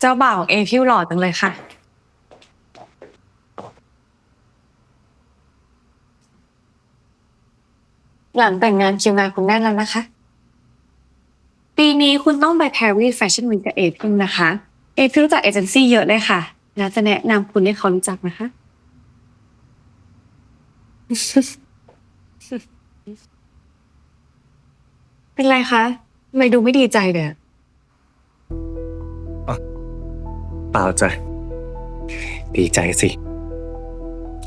เจ้าบ่าวของเอพิวหล่อจังเลยค่ะ หลังแต่งงานคิวงานคุณแน่นแล้วนะคะ ปีนี้คุณต้องไป Paris Fashion Week กับเอพิวนะคะ เอพิวรู้จักเอเจนซี่เยอะเลยค่ะน่าจะแนะนำคุณให้เขารู้จักนะคะ เป็นไรคะทำไมดูไม่ดีใจเลย เปล่าจ้ะ ดีใจสิ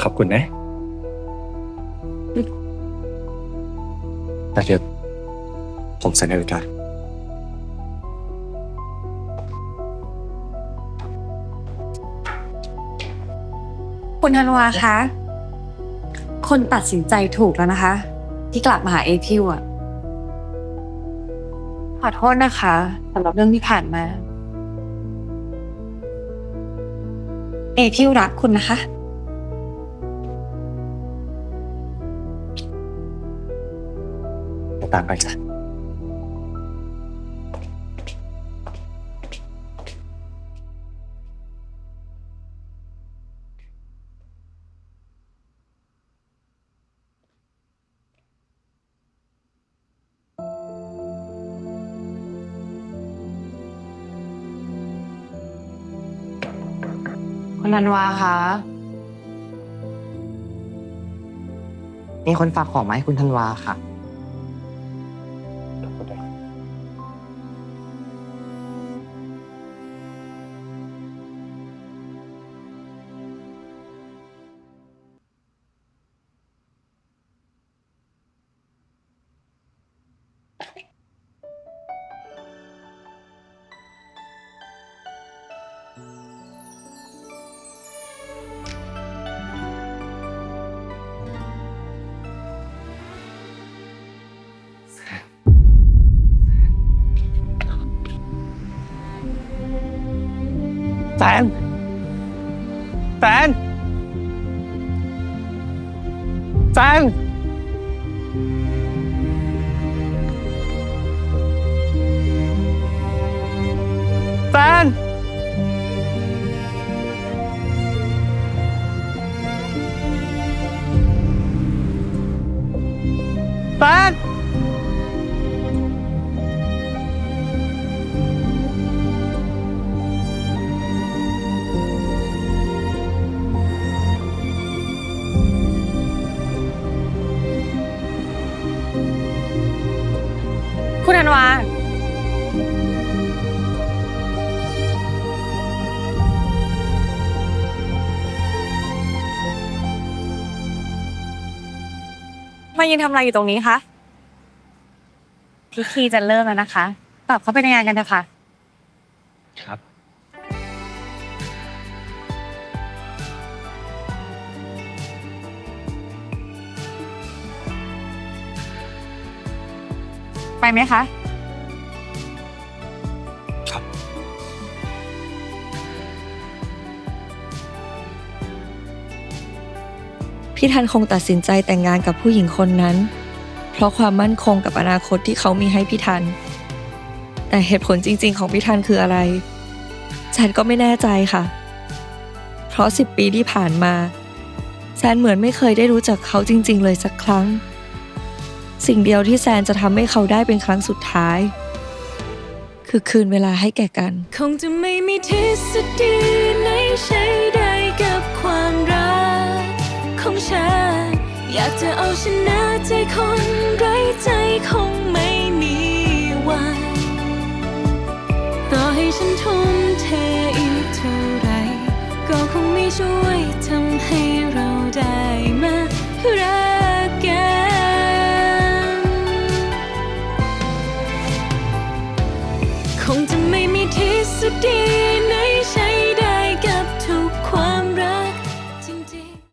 ขอบคุณนะ แต่เดี๋ยวผมใส่นาฬิกาคุณธันวาคะ คนตัดสินใจถูกแล้วนะคะ ที่กลับมาหาเอพิวอะขอโทษนะคะสำหรับเรื่องที่ผ่านมา อพิวรักคุณนะคะจะตามไปจ้ะ คุณธันวาคะมีคนฝากของมาให้คุณธันวาค่ะ แฟนแฟนแฟนแฟนแฟน คุณธันวา มายืนทำอะไรอยู่ตรงนี้คะพิธีจะเริ่มแล้วนะคะกลับเข้าไปในงานกันเถอะค่ะ ครับ ไปไหมคะ ครับ พี่ทันคงตัดสินใจแต่งงานกับผู้หญิงคนนั้น เพราะความมั่นคงกับอนาคตที่เขามีให้พี่ทัน แต่เหตุผลจริง ๆ ของพี่ทันคืออะไร ฉันก็ไม่แน่ใจค่ะ เพราะสิบปีที่ผ่านมาแซนเหมือนไม่เคยได้รู้จักเขาจริง ๆ เลยสักครั้ง สิ่งเดียวที่แซนจะทำให้เขาได้เป็นครั้งสุดท้าย คือคืนเวลาให้แก่กัน คงจะไม่มีทฤษฎีไหนใช้ได้กับความรักของฉันอยากจะเอาชนะใจคนไร้ใจคน งจะไม่มีทฤษฎีไหนใช้